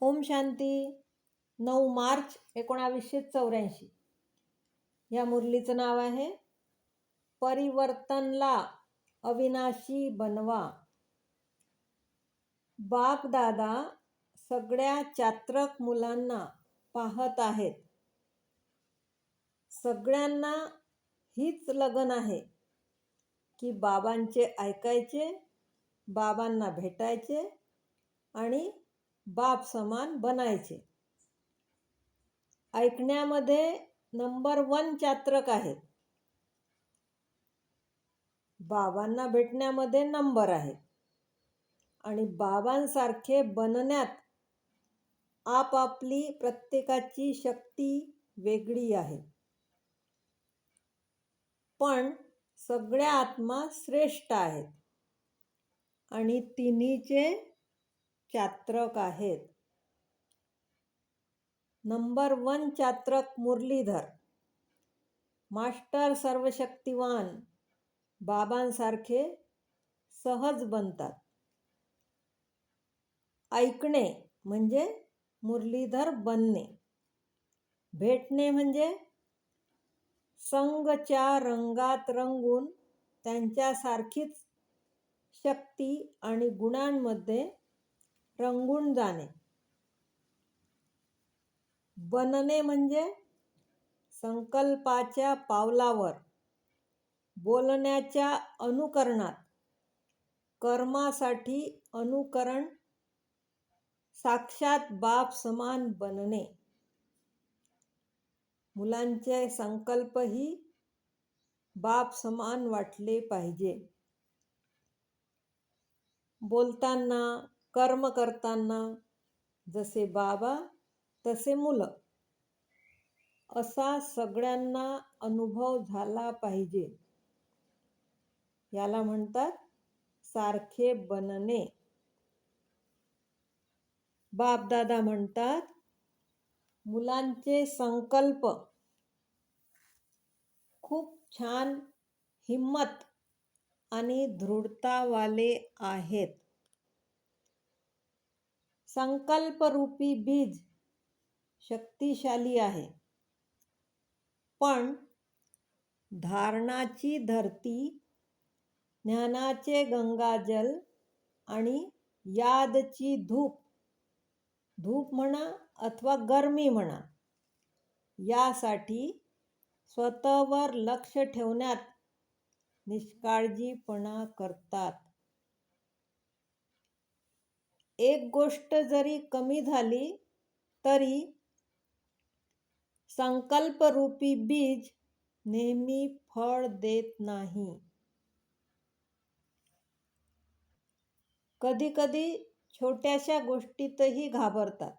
ओम शांती. नऊ मार्च एकोणावीसशे चौऱ्याऐंशी. या मुरलीचं नाव आहे परिवर्तनला अविनाशी बनवा. बाप दादा सगळ्या चात्रक मुलांना पाहत आहेत. सगळ्यांना हीच लगन आहे की बाबांचे ऐकायचे बाबांना भेटायचे आणि बाप समान बनायचे. ऐकण्यामध्ये नंबर वन चात्रक आहेत. बाबांना भेटण्यामध्ये नंबर आहे आणि बाबांसारखे बनण्यात आपापली प्रत्येकाची शक्ती वेगळी आहे. पण सगळ्या आत्मा श्रेष्ठ आहेत. आणि तिन्हीचे चात्रक आहेत. नंबर वन चात्रक मुरलीधर. मास्टर सर्वशक्तिवान. बाबांसारखे सहज बनतात. ऐकणे म्हणजे मुरलीधर बनणे. भेटणे म्हणजे संगच्या रंगात रंगून त्यांच्यासारखीच शक्ती आणि गुणांमध्ये रंगून जाणे. बनणे म्हणजे संकल्पाच्या पावलावर बोलण्याच्या अनुकरणात कर्मासाठी अनुकरण साक्षात बाप समान बनणे. मुलांचे संकल्पही बाप समान वाटले पाहिजे. बोलताना कर्म करताना जसे बाबा तसे मुलं. असा सगळ्यांना अनुभव झाला पाहिजे. याला म्हणतात सारखे बनणे. बापदादा म्हणतात मुलांचे संकल्प. खूप छान हिम्मत आणि दृढतावाले आहेत. संकल्परूपी बीज शक्तिशाली आहे. पण धारणाची धरती ज्ञानाचे गंगाजल आणि यादची धूप धूप म्हणा अथवा गरमी म्हणा यासाठी स्वतःवर लक्ष ठेवण्यात निष्काळजीपणा करतात. एक गोष्ट जरी कमी झाली तरी संकल्परूपी बीज नेहमी फळ देत नाही. कधीकधी छोट्याशा गोष्टीतही घाबरतात.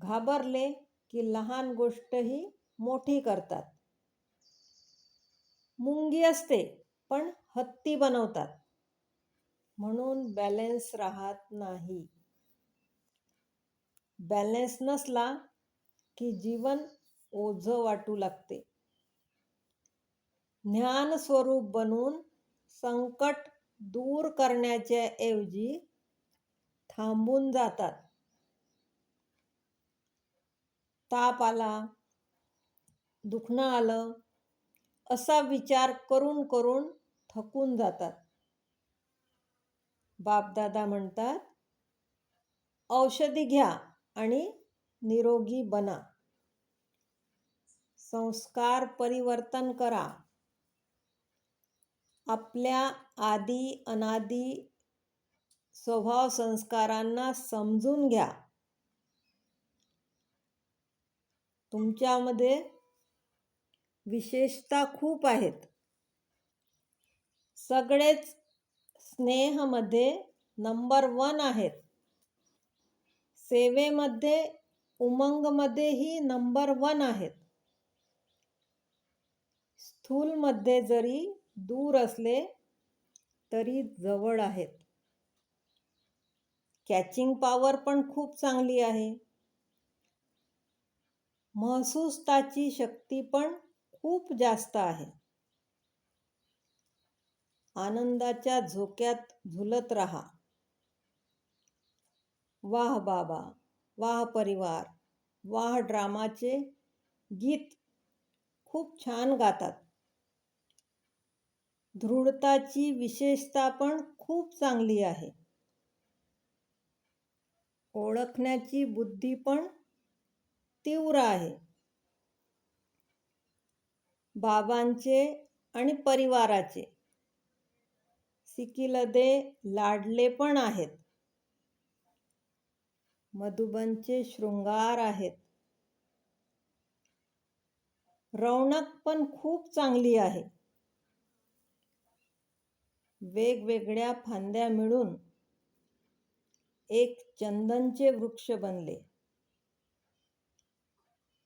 घाबरले की लहान गोष्टही मोठी करतात. मुंगी असते पण हत्ती बनवतात. म्हणून बॅलेन्स राहत नाही. बॅलेन्स नसला की जीवन ओझ वाटू लागते. ज्ञान स्वरूप बनून संकट दूर करण्याच्या ऐवजी थांबून जातात. ताप आला दुखणं आलं असा विचार करून करून थकून जातात. बापदादा म्हणतात औषधी घ्या आणि निरोगी बना. संस्कार परिवर्तन करा. आपल्या आदी अनादी स्वभाव संस्कारांना समजून घ्या. तुमच्यामध्ये विशेषता खूप आहेत. सगळेच स्नेहमध्ये नंबर वन आहेत. सेवेमध्ये उमंगमध्येही नंबर वन आहेत. स्थूलमध्ये जरी दूर असले तरी जवळ आहेत. कॅचिंग पॉवर पण खूप चांगली आहे. महसूसताची शक्ती पण खूप जास्त आहे. आनंदाच्या झोक्यात झुलत राहा. वाह बाबा वाह परिवार वाह ड्रामाचे गीत खूप छान गातात. दृढताची विशेषता पण खूप चांगली आहे. ओळखण्याची बुद्धी पण तीव्र आहे. बाबांचे आणि परिवाराचे सिकिलदे लाडले पण आहेत. मधुबनचे शृंगार आहेत. रौनक पण खूप चांगली आहे. वेगवेगळ्या फांद्या मिळून एक चंदनचे वृक्ष बनले.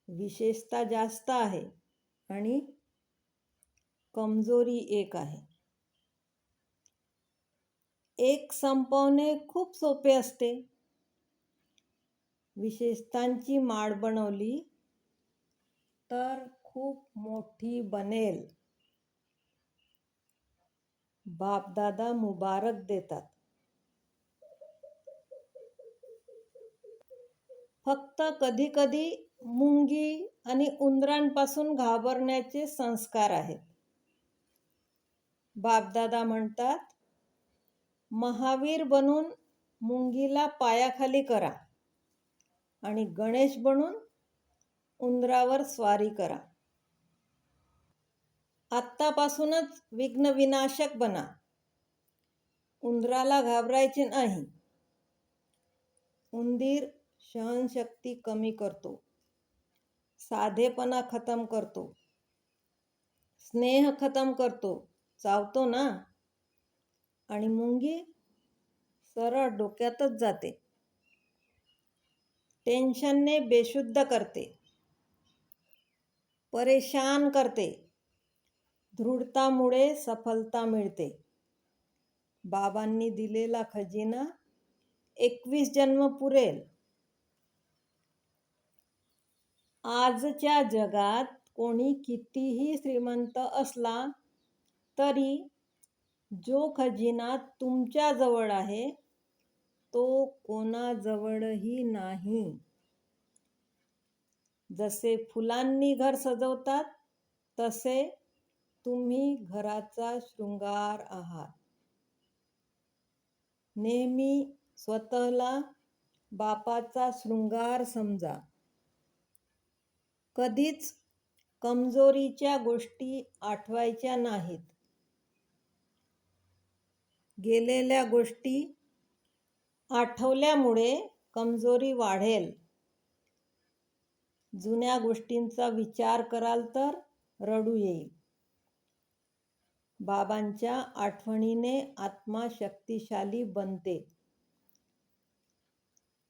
विशेषता जास्त आहे आणि कमजोरी एक आहे. एक संपवणे खूप सोपे असते. विशेषतांची माळ बनवली तर खूप मोठी बनेल. बापदादा मुबारक देतात. फक्त कधी कधी मुंगी आणि उंदरांपासून घाबरण्याचे संस्कार आहेत. बापदादा म्हणतात महावीर बनून मुंगीला पायाखाली करा आणि गणेश बनून उंदरावर स्वारी करा. आत्तापासूनच विघ्नविनाशक बना. उंदराला घाबरायचे नाही. उंदीर सहनशक्ती कमी करतो. साधेपणा खतम करतो. स्नेह खतम करतो. चावतो ना? आणि मुंगी सरळ डोक्यातच जाते. टेन्शनने बेशुद्ध करते. परेशान करते. दृढतामुळे सफलता मिळते. बाबांनी दिलेला खजिना एकवीस जन्म पुरेल. आजच्या जगात कोणी कितीही श्रीमंत असला तरी जो खजिना तुमच्याजवळ आहे तो कोणाजवळही नाही. जसे फुलांनी घर सजवतात तसे तुम्ही घराचा शृंगार आहात. नेहमी स्वतःला बापाचा शृंगार समजा. कधीच कमजोरीच्या गोष्टी आठवायच्या नाहीत. गेलेल्या गोष्टी आठवल्यामुळे कमजोरी वाढेल. जुन्या गोष्टींचा विचार कराल तर रडू येईल. बाबांच्या आठवणीने आत्मा शक्तिशाली बनते.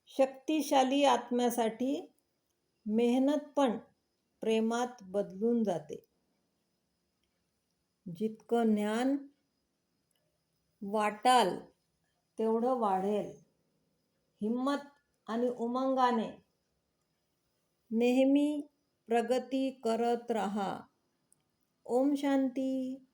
शक्तिशाली आत्म्यासाठी मेहनत पण प्रेमात बदलून जाते. जितकं ज्ञान वाटाल तेवढं वाढेल. हिम्मत आणि उमंगाने नेहमी प्रगती करत राहा. ओम शांती.